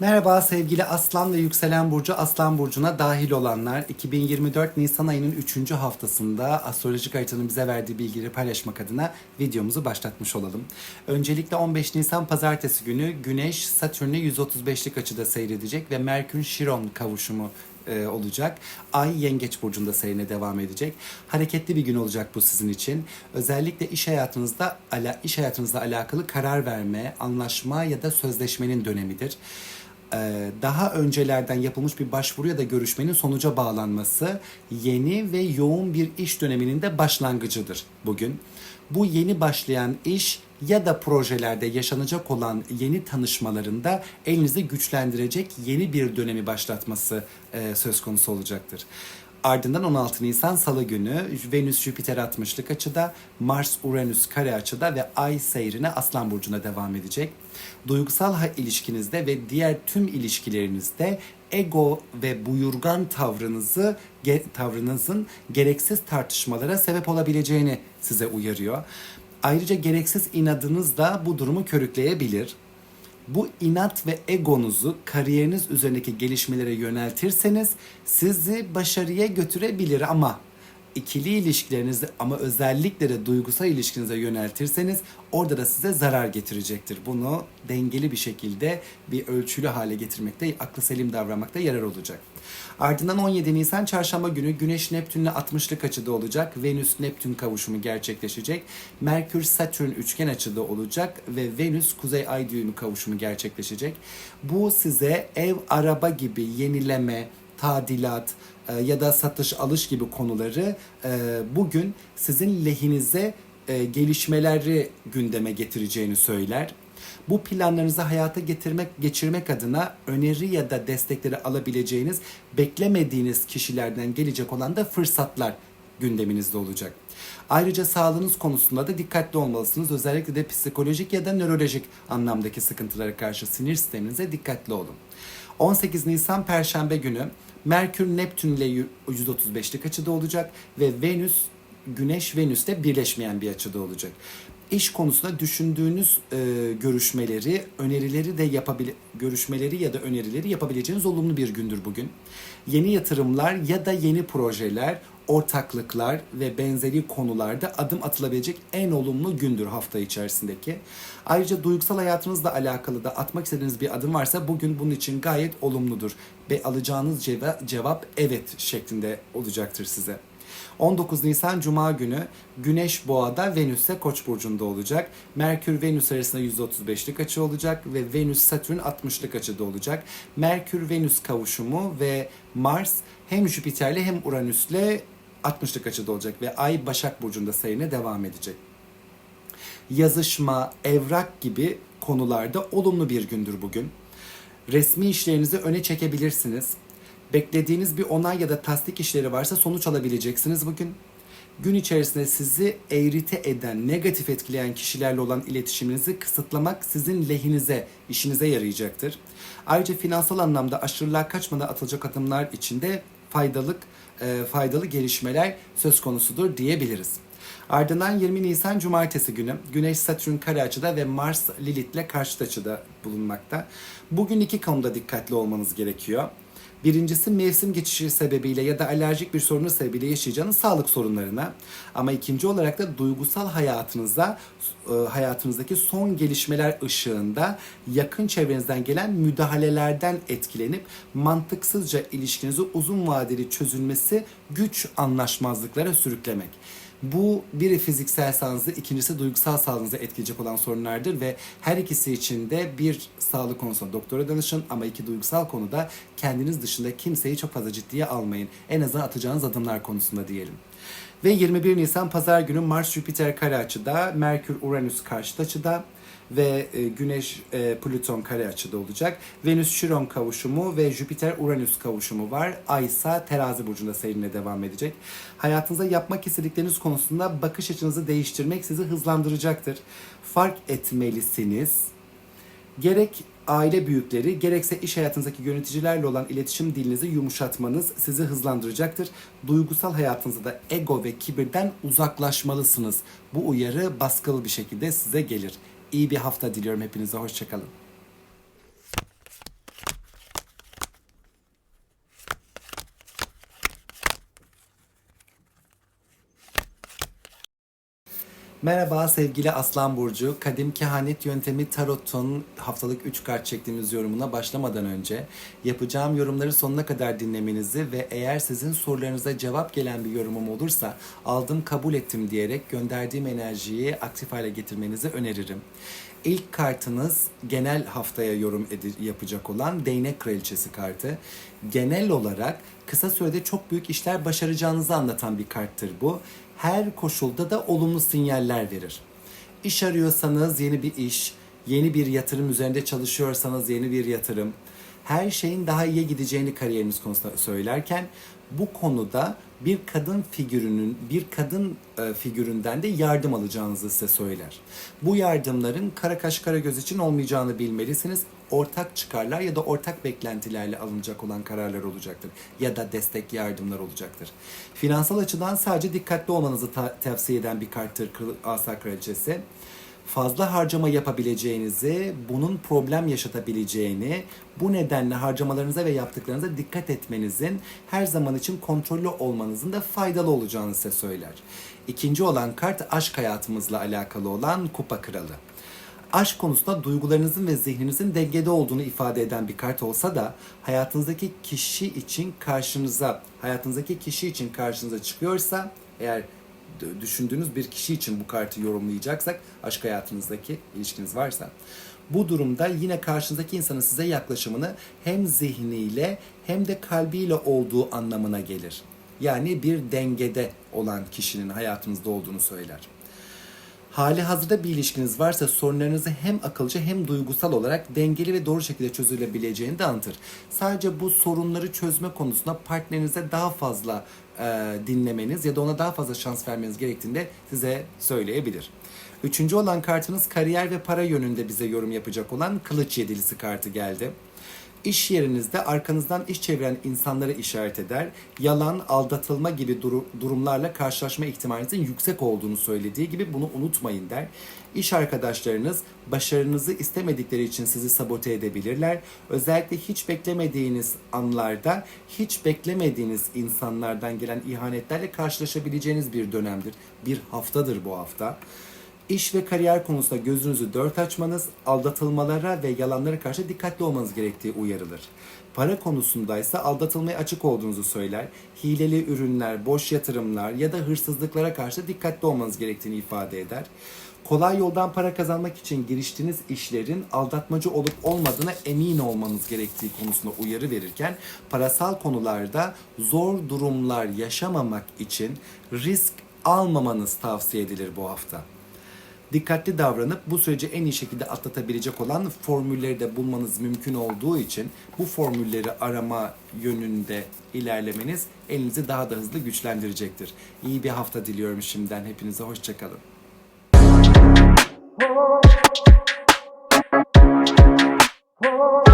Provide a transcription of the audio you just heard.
Merhaba sevgili Aslan ve Yükselen Burcu Aslan Burcu'na dahil olanlar 2024 Nisan ayının 3. haftasında astrolojik haritanın bize verdiği bilgileri paylaşmak adına videomuzu başlatmış olalım. Öncelikle 15 Nisan pazartesi günü Güneş Satürn'e 135'lik açıda seyredecek ve Merkür Şiron kavuşumu e, olacak. Ay Yengeç burcunda seyrine devam edecek. Hareketli bir gün olacak bu sizin için. Özellikle iş hayatınızda ala, iş hayatınızla alakalı karar verme, anlaşma ya da sözleşmenin dönemidir. Ee, daha öncelerden yapılmış bir başvuru ya da görüşmenin sonuca bağlanması yeni ve yoğun bir iş döneminin de başlangıcıdır bugün. Bu yeni başlayan iş ya da projelerde yaşanacak olan yeni tanışmalarında elinizi güçlendirecek yeni bir dönemi başlatması e, söz konusu olacaktır. Ardından 16 Nisan Salı günü Venüs Jüpiter 60'lık açıda, Mars Uranüs kare açıda ve Ay seyrine Aslan burcuna devam edecek. Duygusal ilişkinizde ve diğer tüm ilişkilerinizde ego ve buyurgan tavrınızı ge- tavrınızın gereksiz tartışmalara sebep olabileceğini size uyarıyor. Ayrıca gereksiz inadınız da bu durumu körükleyebilir. Bu inat ve egonuzu kariyeriniz üzerindeki gelişmelere yöneltirseniz sizi başarıya götürebilir ama ikili ilişkilerinizi ama özellikle de duygusal ilişkinize yöneltirseniz orada da size zarar getirecektir. Bunu dengeli bir şekilde bir ölçülü hale getirmekte, aklı selim davranmakta yarar olacak. Ardından 17 Nisan çarşamba günü Güneş Neptün'le 60'lık açıda olacak. Venüs Neptün kavuşumu gerçekleşecek. Merkür Satürn üçgen açıda olacak ve Venüs Kuzey Ay düğümü kavuşumu gerçekleşecek. Bu size ev, araba gibi yenileme, tadilat e, ya da satış alış gibi konuları e, bugün sizin lehinize e, gelişmeleri gündeme getireceğini söyler. Bu planlarınızı hayata getirmek, geçirmek adına öneri ya da destekleri alabileceğiniz, beklemediğiniz kişilerden gelecek olan da fırsatlar gündeminizde olacak. Ayrıca sağlığınız konusunda da dikkatli olmalısınız. Özellikle de psikolojik ya da nörolojik anlamdaki sıkıntılara karşı sinir sisteminize dikkatli olun. 18 Nisan Perşembe günü Merkür Neptün ile 135'lik açıda olacak ve Venüs Güneş Venüs'te birleşmeyen bir açıda olacak. İş konusunda düşündüğünüz e, görüşmeleri, önerileri de yapabile görüşmeleri ya da önerileri yapabileceğiniz olumlu bir gündür bugün. Yeni yatırımlar ya da yeni projeler, ortaklıklar ve benzeri konularda adım atılabilecek en olumlu gündür hafta içerisindeki. Ayrıca duygusal hayatınızla alakalı da atmak istediğiniz bir adım varsa bugün bunun için gayet olumludur ve alacağınız ceva- cevap evet şeklinde olacaktır size. 19 Nisan Cuma günü Güneş Boğa'da Venüs ise Koç burcunda olacak. Merkür Venüs arasında 135'lik açı olacak ve Venüs Satürn 60'lık açıda olacak. Merkür Venüs kavuşumu ve Mars hem Jüpiter'le hem Uranüs'le 60'lık açıda olacak ve Ay Başak burcunda seyrine devam edecek yazışma, evrak gibi konularda olumlu bir gündür bugün. Resmi işlerinizi öne çekebilirsiniz. Beklediğiniz bir onay ya da tasdik işleri varsa sonuç alabileceksiniz bugün. Gün içerisinde sizi eğrite eden, negatif etkileyen kişilerle olan iletişiminizi kısıtlamak sizin lehinize, işinize yarayacaktır. Ayrıca finansal anlamda aşırılığa kaçmadan atılacak adımlar içinde faydalık, e, faydalı gelişmeler söz konusudur diyebiliriz. Ardından 20 Nisan Cumartesi günü Güneş Satürn kare açıda ve Mars Lilith'le karşıt açıda bulunmakta. Bugün iki konuda dikkatli olmanız gerekiyor. Birincisi mevsim geçişi sebebiyle ya da alerjik bir sorunu sebebiyle yaşayacağınız sağlık sorunlarına. Ama ikinci olarak da duygusal hayatınıza, e, hayatınızdaki son gelişmeler ışığında yakın çevrenizden gelen müdahalelerden etkilenip mantıksızca ilişkinizi uzun vadeli çözülmesi güç anlaşmazlıklara sürüklemek. Bu biri fiziksel sağlığınızı, ikincisi duygusal sağlığınızı etkileyecek olan sorunlardır ve her ikisi için de bir sağlık konusunda doktora danışın ama iki duygusal konuda kendiniz dışında kimseyi çok fazla ciddiye almayın. En azından atacağınız adımlar konusunda diyelim. Ve 21 Nisan Pazar günü Mars Jüpiter kare açıda, Merkür Uranüs karşıt açıda ve e, Güneş e, Plüton kare açıda olacak. Venüs Şiron kavuşumu ve Jüpiter Uranüs kavuşumu var. Ay ise Terazi burcunda seyrine devam edecek. Hayatınızda yapmak istedikleriniz konusunda bakış açınızı değiştirmek sizi hızlandıracaktır. Fark etmelisiniz. Gerek aile büyükleri gerekse iş hayatınızdaki yöneticilerle olan iletişim dilinizi yumuşatmanız sizi hızlandıracaktır. Duygusal hayatınızda da ego ve kibirden uzaklaşmalısınız. Bu uyarı baskılı bir şekilde size gelir. İyi bir hafta diliyorum hepinize. Hoşçakalın. Merhaba sevgili Aslan Burcu. Kadim Kehanet Yöntemi Tarot'un haftalık 3 kart çektiğimiz yorumuna başlamadan önce yapacağım yorumları sonuna kadar dinlemenizi ve eğer sizin sorularınıza cevap gelen bir yorumum olursa aldım kabul ettim diyerek gönderdiğim enerjiyi aktif hale getirmenizi öneririm. İlk kartınız genel haftaya yorum yapacak olan Değnek Kraliçesi kartı. Genel olarak kısa sürede çok büyük işler başaracağınızı anlatan bir karttır bu. Her koşulda da olumlu sinyaller verir. İş arıyorsanız yeni bir iş, yeni bir yatırım üzerinde çalışıyorsanız yeni bir yatırım, her şeyin daha iyiye gideceğini kariyeriniz konusunda söylerken bu konuda bir kadın figürünün, bir kadın e, figüründen de yardım alacağınızı size söyler. Bu yardımların kara kaş kara göz için olmayacağını bilmelisiniz. Ortak çıkarlar ya da ortak beklentilerle alınacak olan kararlar olacaktır. Ya da destek yardımlar olacaktır. Finansal açıdan sadece dikkatli olmanızı ta- tavsiye eden bir karttır Asa Kraliçesi fazla harcama yapabileceğinizi, bunun problem yaşatabileceğini, bu nedenle harcamalarınıza ve yaptıklarınıza dikkat etmenizin, her zaman için kontrollü olmanızın da faydalı olacağını size söyler. İkinci olan kart aşk hayatımızla alakalı olan Kupa Kralı. Aşk konusunda duygularınızın ve zihninizin dengede olduğunu ifade eden bir kart olsa da hayatınızdaki kişi için karşınıza, hayatınızdaki kişi için karşınıza çıkıyorsa eğer düşündüğünüz bir kişi için bu kartı yorumlayacaksak aşk hayatınızdaki ilişkiniz varsa bu durumda yine karşınızdaki insanın size yaklaşımını hem zihniyle hem de kalbiyle olduğu anlamına gelir. Yani bir dengede olan kişinin hayatınızda olduğunu söyler. Hali hazırda bir ilişkiniz varsa sorunlarınızı hem akılcı hem duygusal olarak dengeli ve doğru şekilde çözülebileceğini de anlatır. Sadece bu sorunları çözme konusunda partnerinize daha fazla e, dinlemeniz ya da ona daha fazla şans vermeniz gerektiğini de size söyleyebilir. Üçüncü olan kartınız kariyer ve para yönünde bize yorum yapacak olan Kılıç Yedilisi kartı geldi. İş yerinizde arkanızdan iş çeviren insanları işaret eder. Yalan, aldatılma gibi duru- durumlarla karşılaşma ihtimalinizin yüksek olduğunu söylediği gibi bunu unutmayın der. İş arkadaşlarınız başarınızı istemedikleri için sizi sabote edebilirler. Özellikle hiç beklemediğiniz anlarda hiç beklemediğiniz insanlardan gelen ihanetlerle karşılaşabileceğiniz bir dönemdir. Bir haftadır bu hafta. İş ve kariyer konusunda gözünüzü dört açmanız, aldatılmalara ve yalanlara karşı dikkatli olmanız gerektiği uyarılır. Para konusundaysa aldatılmaya açık olduğunuzu söyler, hileli ürünler, boş yatırımlar ya da hırsızlıklara karşı dikkatli olmanız gerektiğini ifade eder. Kolay yoldan para kazanmak için giriştiğiniz işlerin aldatmacı olup olmadığına emin olmanız gerektiği konusunda uyarı verirken parasal konularda zor durumlar yaşamamak için risk almamanız tavsiye edilir bu hafta dikkatli davranıp bu süreci en iyi şekilde atlatabilecek olan formülleri de bulmanız mümkün olduğu için bu formülleri arama yönünde ilerlemeniz elinizi daha da hızlı güçlendirecektir. İyi bir hafta diliyorum şimdiden hepinize hoşçakalın. Oh